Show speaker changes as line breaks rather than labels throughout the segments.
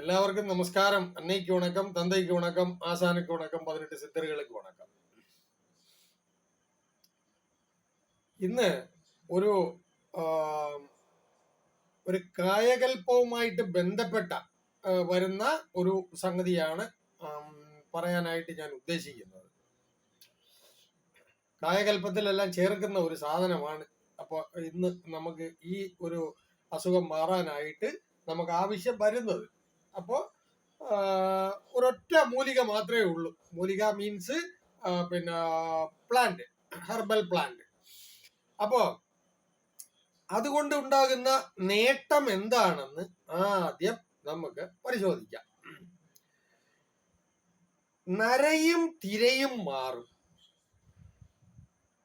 എല്ലാവർക്കും നമസ്കാരം. അന്നയ്ക്ക് വണക്കം തന്തയ്ക്ക് വണക്കം ആശാനയ്ക്ക് വണക്കം പതിനെട്ട് സിദ്ധറികൾക്ക് വണക്കം. ഇന്ന് ഒരു ഒരു കായകൽപ്പവുമായിട്ട് ബന്ധപ്പെട്ട വരുന്ന ഒരു സംഗതിയാണ് പറയാനായിട്ട് ഞാൻ ഉദ്ദേശിക്കുന്നത്. കായകൽപ്പത്തിലെല്ലാം ചേർക്കുന്ന ഒരു സാധനമാണ്. അപ്പോൾ ഇന്ന് നമുക്ക് ഈ ഒരു അസുഖം മാറാനായിട്ട് നമുക്ക് ആവശ്യം വരുന്നത്. അപ്പോൾ ഒരൊറ്റ മൂലിക മാത്രമേ ഉള്ളൂ. മൂലിക മീൻസ് പിന്നെ പ്ലാന്റ് ഹെർബൽ പ്ലാന്റ് അപ്പോ അതുകൊണ്ട് ഉണ്ടാകുന്ന നേട്ടം എന്താണെന്ന് ആദ്യം നമുക്ക് പരിശോധിക്കാം. നരയും തിരയും മാറും.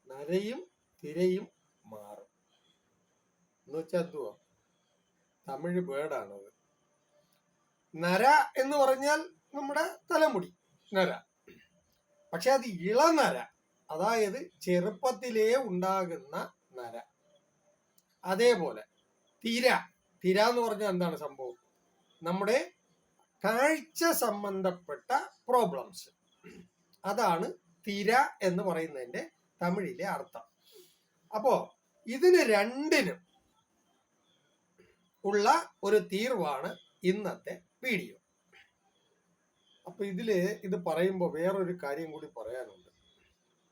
നരയും തിരയും മാറും. എന്ന് വെച്ചാൽ എന്തുവാ? തമിഴ് വേർഡാണത് നര എന്ന് പറഞ്ഞാൽ നമ്മുടെ തലമുടി നര. പക്ഷെ അത് ഇളനര അതായത് ചെറുപ്പത്തിലേ ഉണ്ടാകുന്ന നര. അതേപോലെ തിര തിര എന്ന് പറഞ്ഞാൽ എന്താണ് സംഭവം? നമ്മുടെ കാഴ്ച സംബന്ധപ്പെട്ട പ്രോബ്ലംസ് അതാണ് തിര എന്ന് പറയുന്നതിന്റെ തമിഴിലെ അർത്ഥം. അപ്പോ ഇതിന് രണ്ടിനും ഉള്ള ഒരു തീർവാണ് ഇന്നത്തെ വീഡിയോ അപ്പൊ ഇതിൽ ഇത് പറയുമ്പോൾ വേറൊരു കാര്യം കൂടി പറയാനുണ്ട്.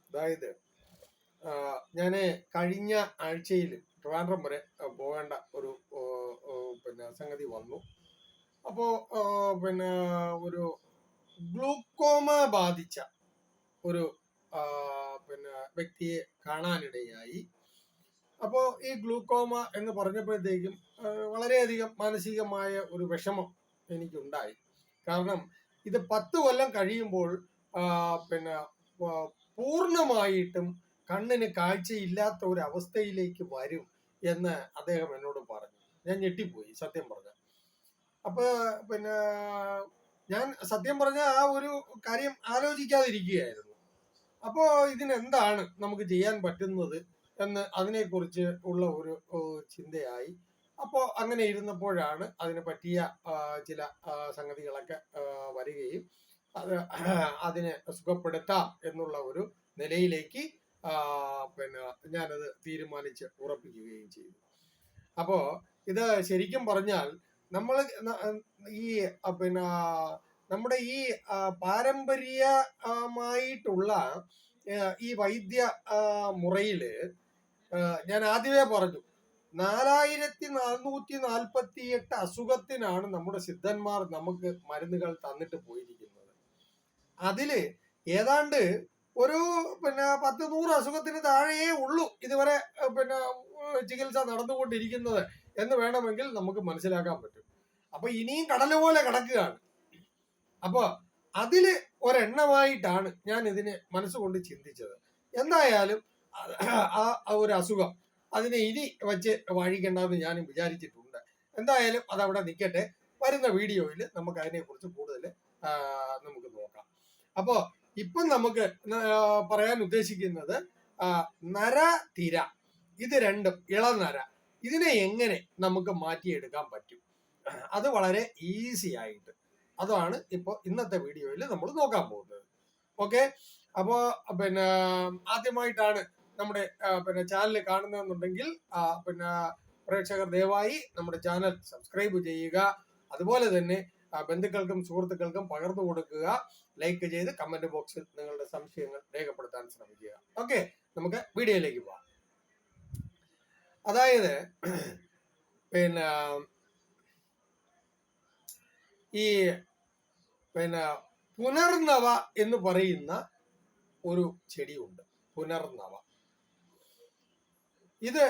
അതായത് ഞാൻ കഴിഞ്ഞ ആഴ്ചയിൽ ട്രിവാൻഡ്രം വരെ പോകേണ്ട ഒരു പിന്നെ സംഗതി വന്നു. അപ്പോ പിന്നെ ഒരു ഗ്ലൂക്കോമ ബാധിച്ച ഒരു പിന്നെ വ്യക്തിയെ കാണാനിടയായി. അപ്പോൾ ഈ ഗ്ലൂക്കോമ എന്ന് പറഞ്ഞപ്പോഴത്തേക്കും വളരെയധികം മാനസികമായ ഒരു വിഷമം എനിക്കുണ്ടായി. കാരണം ഇത് പത്ത് കൊല്ലം കഴിയുമ്പോൾ പിന്നെ പൂർണമായിട്ടും കണ്ണിന് കാഴ്ചയില്ലാത്ത ഒരു അവസ്ഥയിലേക്ക് വരും എന്ന് അദ്ദേഹം എന്നോട് പറഞ്ഞു. ഞാൻ ഞെട്ടിപ്പോയി സത്യം പറഞ്ഞ അപ്പൊ പിന്നെ ഞാൻ സത്യം പറഞ്ഞ ആ ഒരു കാര്യം ആലോചിക്കാതിരിക്കുകയായിരുന്നു. അപ്പോ ഇതിനെന്താണ് നമുക്ക് ചെയ്യാൻ പറ്റുന്നത് എന്ന് അതിനെക്കുറിച്ച് ഉള്ള ഒരു ചിന്തയായി. അപ്പോൾ അങ്ങനെ ഇരുന്നപ്പോഴാണ് അതിനെ പറ്റിയ ചില സംഗതികളൊക്കെ വരികയും അത് അതിനെ സുഖപ്പെടുത്താം എന്നുള്ള ഒരു നിലയിലേക്ക് പിന്നെ ഞാനത് തീരുമാനിച്ച് ഉറപ്പിക്കുകയും ചെയ്തു. അപ്പോ ഇത് ശരിക്കും പറഞ്ഞാൽ നമ്മൾ ഈ പിന്നെ നമ്മുടെ ഈ പാരമ്പര്യമായിട്ടുള്ള ഈ വൈദ്യ മുറയിൽ ഞാൻ ആദ്യമേ പറഞ്ഞു നാലായിരത്തി നാനൂറ്റി നാൽപ്പത്തി എട്ട് അസുഖത്തിനാണ് നമ്മുടെ സിദ്ധന്മാർ നമുക്ക് മരുന്നുകൾ തന്നിട്ട് പോയിരിക്കുന്നത്. അതിൽ ഏതാണ്ട് ഒരു പിന്നെ പത്ത് നൂറ് അസുഖത്തിന് താഴെയേ ഉള്ളൂ ഇതുവരെ പിന്നെ ചികിത്സ നടന്നുകൊണ്ടിരിക്കുന്നത് എന്ന് വേണമെങ്കിൽ നമുക്ക് മനസ്സിലാക്കാൻ പറ്റും. അപ്പൊ ഇനിയും കടല പോലെ കിടക്കുകയാണ്. അപ്പൊ അതിൽ ഒരെണ്ണമായിട്ടാണ് ഞാൻ ഇതിനെ മനസ്സുകൊണ്ട് ചിന്തിച്ചത്. എന്തായാലും ആ ഒരു അസുഖം അതിനെ ഇനി വച്ച് വാഴിക്കേണ്ടെന്ന് ഞാൻ വിചാരിച്ചിട്ടുണ്ട്. എന്തായാലും അതവിടെ നിൽക്കട്ടെ വരുന്ന വീഡിയോയിൽ നമുക്ക് അതിനെക്കുറിച്ച് കൂടുതൽ നമുക്ക് നോക്കാം. അപ്പോൾ ഇപ്പം നമുക്ക് പറയാൻ ഉദ്ദേശിക്കുന്നത് നര തിര. ഇത് രണ്ടും ഇളനര. ഇതിനെ എങ്ങനെ നമുക്ക് മാറ്റിയെടുക്കാൻ പറ്റും? അത് വളരെ ഈസി ആയിട്ട്. അതാണ് ഇപ്പോൾ ഇന്നത്തെ വീഡിയോയിൽ നമ്മൾ നോക്കാൻ പോകുന്നത്. ഓക്കെ? അപ്പോൾ പിന്നെ ആദ്യമായിട്ടാണ് നമ്മുടെ പിന്നെ ചാനൽ കാണുന്നതെന്നുണ്ടെങ്കിൽ പിന്നെ പ്രേക്ഷകർ ദയവായി നമ്മുടെ ചാനൽ സബ്സ്ക്രൈബ് ചെയ്യുക. അതുപോലെ തന്നെ ബന്ധുക്കൾക്കും സുഹൃത്തുക്കൾക്കും പകർന്നു കൊടുക്കുക. ലൈക്ക് ചെയ്ത് കമന്റ് ബോക്സിൽ നിങ്ങളുടെ സംശയങ്ങൾ രേഖപ്പെടുത്താൻ ശ്രമിക്കുക. ഓക്കെ നമുക്ക് വീഡിയോയിലേക്ക് പോവാം. അതായത് പിന്നെ ഈ പിന്നെ പുനർനവ എന്ന് പറയുന്ന ഒരു ചെടിയുണ്ട് പുനർനവ. ഇത്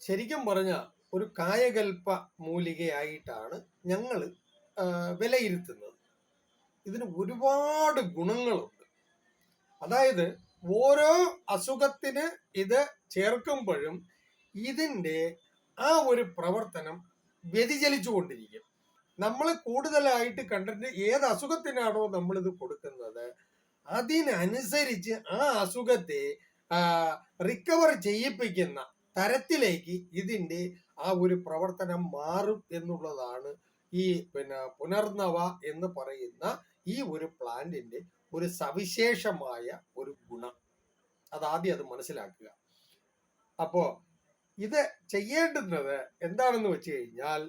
ശരിക്കും പറഞ്ഞ ഒരു കായകൽപ്പ മൂലികയായിട്ടാണ് ഞങ്ങൾ വിലയിരുത്തുന്നത്. ഇതിന് ഒരുപാട് ഗുണങ്ങളുണ്ട്. അതായത് ഓരോ അസുഖത്തിന് ഇത് ചേർക്കുമ്പോഴും ഇതിന്റെ ആ ഒരു പ്രവർത്തനം വ്യതിചലിച്ചു കൊണ്ടിരിക്കും നമ്മൾ കൂടുതലായിട്ട് കണ്ടിട്ട് ഏത് അസുഖത്തിനാണോ നമ്മളിത് കൊടുക്കുന്നത് അതിനനുസരിച്ച് ആ അസുഖത്തെ റിക്കവർ ചെയ്യിപ്പിക്കുന്ന തരത്തിലേക്ക് ഇതിന്റെ ആ ഒരു പ്രവർത്തനം മാറും എന്നുള്ളതാണ് ഈ പിന്നെ പുനർനവ എന്ന് പറയുന്ന ഈ ഒരു പ്ലാന്റിന്റെ ഒരു സവിശേഷമായ ഒരു ഗുണം. അതാദ്യം അത് മനസ്സിലാക്കുക. അപ്പോ ഇത് ചെയ്യേണ്ടുന്നത് എന്താണെന്ന് വെച്ച് കഴിഞ്ഞാൽ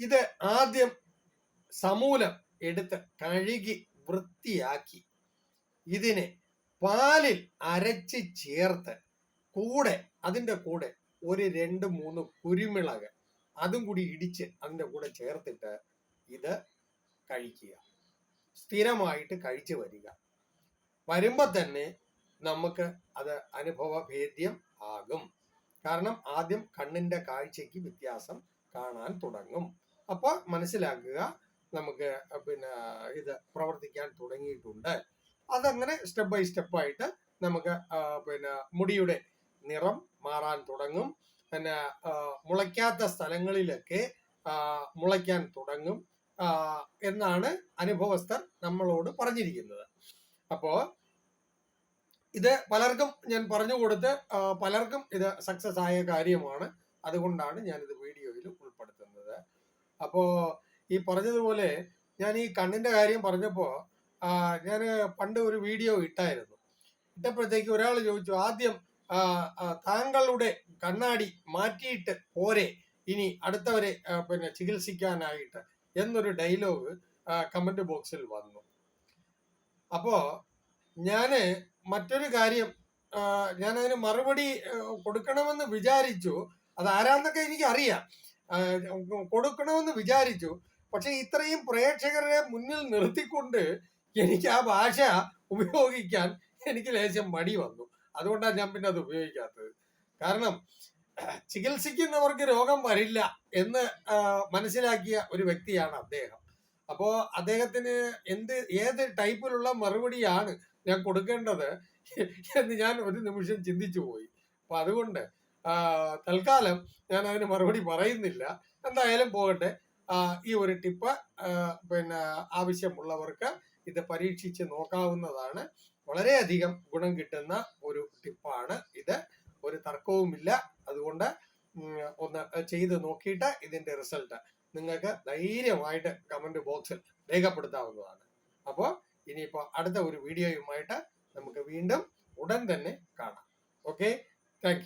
ഇത് ആദ്യം സമൂലം എടുത്ത് കഴുകി വൃത്തിയാക്കി ഇതിനെ പാലിൽ അരച്ച് ചേർത്ത് കൂടെ അതിന്റെ കൂടെ ഒരു രണ്ട് മൂന്ന് കുരുമുളക് അതും കൂടി ഇടിച്ച് അതിന്റെ കൂടെ ചേർത്തിട്ട് ഇത് കഴിക്കുക. സ്ഥിരമായിട്ട് കഴിച്ചു വരിക. വരുമ്പോ തന്നെ നമുക്ക് അത് അനുഭവഭേദ്യം ആകും. കാരണം ആദ്യം കണ്ണിന്റെ കാഴ്ചയ്ക്ക് വ്യത്യാസം കാണാൻ തുടങ്ങും. അപ്പോൾ മനസ്സിലാക്കുക നമുക്ക് പിന്നെ ഇത് പ്രവർത്തിക്കാൻ തുടങ്ങിയിട്ടുണ്ട്. അതങ്ങനെ സ്റ്റെപ്പ് ബൈ സ്റ്റെപ്പായിട്ട് നമുക്ക് പിന്നെ മുടിയുടെ നിറം മാറാൻ തുടങ്ങും. പിന്നെ മുളയ്ക്കാത്ത സ്ഥലങ്ങളിലൊക്കെ മുളയ്ക്കാൻ തുടങ്ങും എന്നാണ് അനുഭവസ്ഥർ നമ്മളോട് പറഞ്ഞിരിക്കുന്നത്. അപ്പോ ഇത് പലർക്കും ഞാൻ പറഞ്ഞു കൊടുത്ത് പലർക്കും ഇത് സക്സസ് ആയ കാര്യമാണ്. അതുകൊണ്ടാണ് ഞാൻ ഇത് വീഡിയോയിൽ ഉൾപ്പെടുത്തുന്നത്. അപ്പോ ഈ പറഞ്ഞതുപോലെ ഞാൻ ഈ കണ്ണിന്റെ കാര്യം പറഞ്ഞപ്പോ ഞാൻ പണ്ട് ഒരു വീഡിയോ ഇട്ടായിരുന്നു. ഇട്ടപ്പോഴത്തേക്ക് ഒരാൾ ചോദിച്ചു ആദ്യം താങ്കളുടെ കണ്ണാടി മാറ്റിയിട്ട് പോരെ. ഇനി അടുത്തവരെ പിന്നെ ചികിത്സിക്കാനായിട്ട് എന്നൊരു ഡയലോഗ് കമന്റ് ബോക്സിൽ വന്നു. അപ്പോ ഞാൻ മറ്റൊരു കാര്യം ഞാൻ ഞാനതിന് മറുപടി കൊടുക്കണമെന്ന് വിചാരിച്ചു. അത് ആരാന്നൊക്കെ എനിക്ക് അറിയാം കൊടുക്കണമെന്ന് വിചാരിച്ചു. പക്ഷെ ഇത്രയും പ്രേക്ഷകരെ മുന്നിൽ നിർത്തിക്കൊണ്ട് എനിക്ക് ആ ഭാഷ ഉപയോഗിക്കാൻ എനിക്ക് ലേശം മടി വന്നു. അതുകൊണ്ടാണ് ഞാൻ പിന്നെ അത് ഉപയോഗിക്കാത്തത്. കാരണം ചികിത്സിക്കുന്നവർക്ക് രോഗം വരില്ല എന്ന് മനസ്സിലാക്കിയ ഒരു വ്യക്തിയാണ് അദ്ദേഹം. അപ്പോ അദ്ദേഹത്തിന് എന്ത് ഏത് ടൈപ്പിലുള്ള മറുപടിയാണ് ഞാൻ കൊടുക്കേണ്ടത് എന്ന് ഞാൻ ഒരു നിമിഷം ചിന്തിച്ചു പോയി. അപ്പൊ അതുകൊണ്ട് തൽക്കാലം ഞാൻ അതിന് മറുപടി പറയുന്നില്ല. എന്തായാലും പോകട്ടെ. ഈ ഒരു ടിപ്പ് പിന്നെ ആവശ്യമുള്ളവർക്ക് ഇത് പരീക്ഷിച്ച് നോക്കാവുന്നതാണ്. വളരെയധികം ഗുണം കിട്ടുന്ന ഒരു ടിപ്പാണ് ഇത്. ഒരു തർക്കവുമില്ല. അതുകൊണ്ട് ഒന്ന് ചെയ്ത് നോക്കിയിട്ട് ഇതിന്റെ റിസൾട്ട് നിങ്ങൾക്ക് ധൈര്യമായിട്ട് കമന്റ് ബോക്സിൽ രേഖപ്പെടുത്താവുന്നതാണ്. അപ്പോൾ ഇനിയിപ്പോൾ അടുത്ത ഒരു വീഡിയോയുമായിട്ട് നമുക്ക് വീണ്ടും ഉടൻ തന്നെ കാണാം. Okay thank